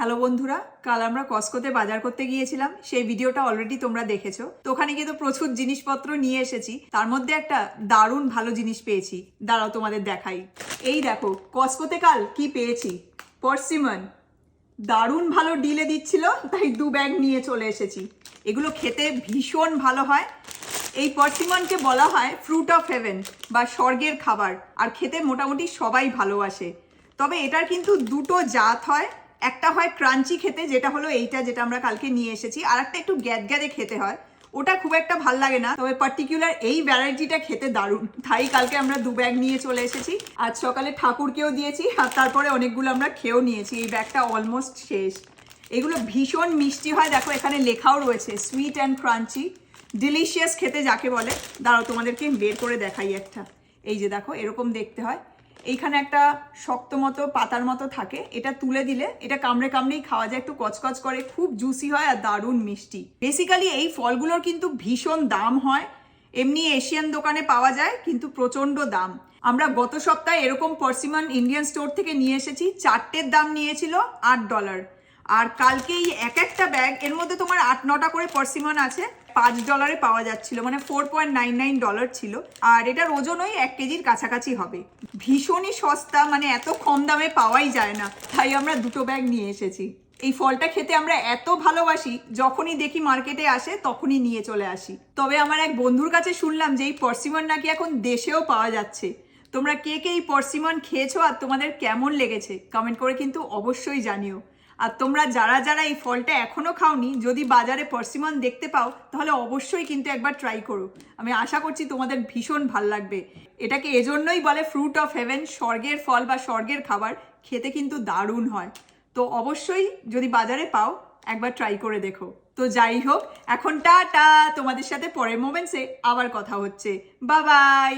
Hello বন্ধুরা, কাল আমরা কসকোতে বাজার করতে গিয়েছিলাম। সেই ভিডিওটা অলরেডি তোমরা দেখেছ। তো ওখানে গিয়ে তো প্রচুর জিনিসপত্র নিয়ে এসেছি। তার মধ্যে একটা দারুণ ভালো জিনিস পেয়েছি। দাঁড়াও তোমাদের দেখাই। এই দেখো কসকোতে কাল কি পেয়েছি? পরসিমন দারুণ ভালো ডিলে দিচ্ছিল, তাই দু ব্যাগ নিয়ে চলে এসেছি। এগুলো খেতে ভীষণ ভালো হয়। এই পরসিমনকে বলা হয় ফ্রুট অফ হেভেন বা স্বর্গের খাবার। আর খেতে মোটামুটি সবাই ভালোবাসে। তবে এটার কিন্তু দুটো জাত হয়। একটা হয় ক্রাঞ্চি খেতে, যেটা হলো এইটা যেটা আমরা কালকে নিয়ে এসেছি। আর একটা একটু গ্যাদগ্যাদে খেতে হয়। ওটা খুব একটা ভালো লাগে না, তবে পার্টিকুলার এই ভ্যারাইটিটা খেতে দারুণ। তাই কালকে আমরা দু ব্যাগ নিয়ে চলে এসেছি। আজ সকালে ঠাকুরকেও দিয়েছি, আর তারপরে অনেকগুলো আমরা খেয়েও নিয়েছি। এই ব্যাগটা অলমোস্ট শেষ। এগুলো ভীষণ মিষ্টি হয়। দেখো, এখানে লেখাও রয়েছে সুইট অ্যান্ড ক্রাঞ্চি ডিলিশিয়াস খেতে যাকে বলে। দাঁড়াও, তোমাদেরকে বের করে দেখাই একটা। এই যে দেখো, এরকম দেখতে হয়। এইখানে একটা শক্ত মতো, পাতার মতো থাকে। এটা তুলে দিলে, এটা কামড়ে কামড়েই খাওয়া যায়, একটু কচকচ করে, খুব জুসি হয় আর দারুণ মিষ্টি। বেসিক্যালি এই ফলগুলোর কিন্তু ভীষণ দাম হয়। এমনি এশিয়ান দোকানে পাওয়া যায়, কিন্তু প্রচণ্ড দাম। আমরা গত সপ্তাহে এরকম পার্সিমন ইন্ডিয়ান স্টোর থেকে নিয়ে এসেছি, চারটের দাম নিয়েছিল আট ডলার আর কালকে এই এক একটা ব্যাগ এর মধ্যে তোমার আট, নটা করে পার্সিমন আছে, পাঁচ ডলারে পাওয়া যাচ্ছিল মানে four point nine nine dollar ছিল। আর এটার ওজনই এক কেজির কাছাকাছি হবে। ভীষণই সস্তা মানে এত কম দামে পাওয়াই যায় না, তাই আমরা দুটো ব্যাগ নিয়ে এসেছি। এই ফলটা খেতে আমরা এত ভালোবাসি, যখনই দেখি মার্কেটে আসে, তখনই নিয়ে চলে আসি। তবে আমার এক বন্ধুর কাছে শুনলাম যে এই পরসিমন নাকি এখন দেশেও পাওয়া যাচ্ছে। তোমরা কে কে এই পরসিমন খেয়েছো আর তোমাদের কেমন লেগেছে? কমেন্ট করে কিন্তু অবশ্যই জানিও। আর তোমরা যারা যারা এই ফলটা এখনও খাওনি, যদি বাজারে পরসিমন দেখতে পাও, তাহলে অবশ্যই কিন্তু একবার ট্রাই করো। আমি আশা করছি তোমাদের ভীষণ ভালো লাগবে। এটাকে এজন্যই বলে ফ্রুট অফ হেভেন স্বর্গের ফল বা স্বর্গের খাবার খেতে কিন্তু দারুণ হয়। তো অবশ্যই যদি বাজারে পাও, একবার ট্রাই করে দেখো। তো যাই হোক, এখন টাটা। তোমাদের সাথে পরের মোমেন্টসে আবার কথা হচ্ছে। বাবাই